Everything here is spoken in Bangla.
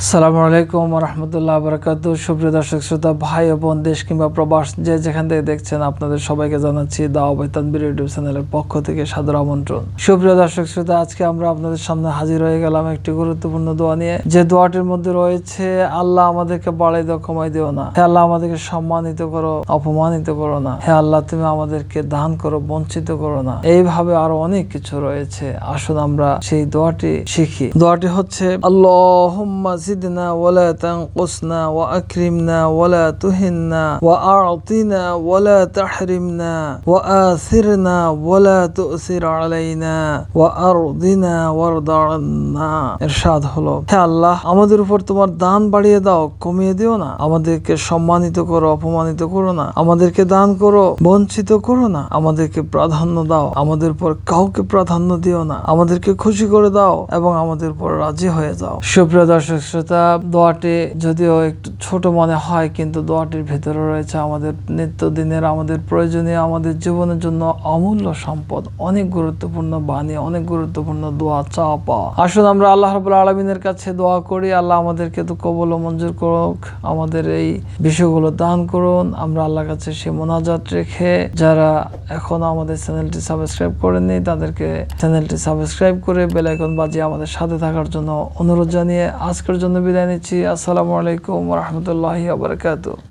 আসসালামু আলাইকুম রহমতুল্লাহ বরকাত। সুপ্রিয় দর্শক, শ্রোতা, ভাই ও বোন, দেশ কিংবা প্রবাস যে যেখান থেকে দেখছেন, আপনাদের সবাইকে জানাচ্ছি দাওয়াবাই তানবির ইউটিউব চ্যানেলের পক্ষ থেকে সাদর আমন্ত্রণ। সুপ্রিয় দর্শক, শ্রোতা, আজকে আমরা আপনাদের সামনে হাজির হয়ে গেলাম একটি গুরুত্বপূর্ণ দোয়া নিয়ে। যে দোয়াটির মধ্যে রয়েছে, আল্লাহ আমাদেরকে বাড়াই দাও, কমাই দিও না। হে আল্লাহ আমাদেরকে সম্মানিত করো, অপমানিত করো না। হে আল্লাহ, তুমি আমাদেরকে দান করো, বঞ্চিত করো না। এইভাবে আরও অনেক কিছু রয়েছে। আসুন আমরা সেই দোয়াটি শিখি। দোয়াটি হচ্ছে, আল্লাহুম্মা ওয়ালা তুহিননা ওয়া আ'তিনা ওয়ালা তাহরিমনা ওয়া আথিরনা ওয়ালা তুসির আলাইনা ওয়া আরদিনা ওয়ারদা আন্না ইরশাদ হলো, হে আল্লাহ, আমাদের উপর তোমার দান বাড়িয়ে দাও, কমিয়ে দিও না। আমাদেরকে সম্মানিত করো, অপমানিত করো না। আমাদেরকে দান করো, বঞ্চিত করো না। আমাদেরকে প্রাধান্য দাও, আমাদের উপর কাউকে প্রাধান্য দিও না। আমাদেরকে খুশি করে দাও এবং আমাদের উপর রাজি হয়ে যাও। সুপ্রিয় দর্শক শ্রোতা, দোয়াটি যদিও একটু ছোট মনে হয়, কিন্তু দোয়াটির ভেতরে রয়েছে আমাদের নিত্যদিনের, আমাদের প্রয়োজনীয়, আমাদের জীবনের জন্য অমূল্য সম্পদ। অনেক গুরুত্বপূর্ণ বাণী, অনেক গুরুত্বপূর্ণ দোয়া চাওয়া পাওয়া আসুন আমরা আল্লাহ রাবুল আলমিনের কাছে দোয়া করি। আল্লাহ আমাদেরকে তো কবল মঞ্জুর করুক, আমাদের এই বিষয়গুলো দান করুন। আমরা আল্লাহর কাছে সে মোনাজাত রেখে যারা এখনও আমাদের চ্যানেলটি সাবস্ক্রাইব করেননি, তাদেরকে চ্যানেলটি সাবস্ক্রাইব করে বেল আইকন বাজিয়ে আমাদের সাথে থাকার জন্য অনুরোধ জানিয়ে আজকের জন্য বিদায় নিচ্ছি। আসসালামু আলাইকুম রহমতুল্লাহ আবরকাত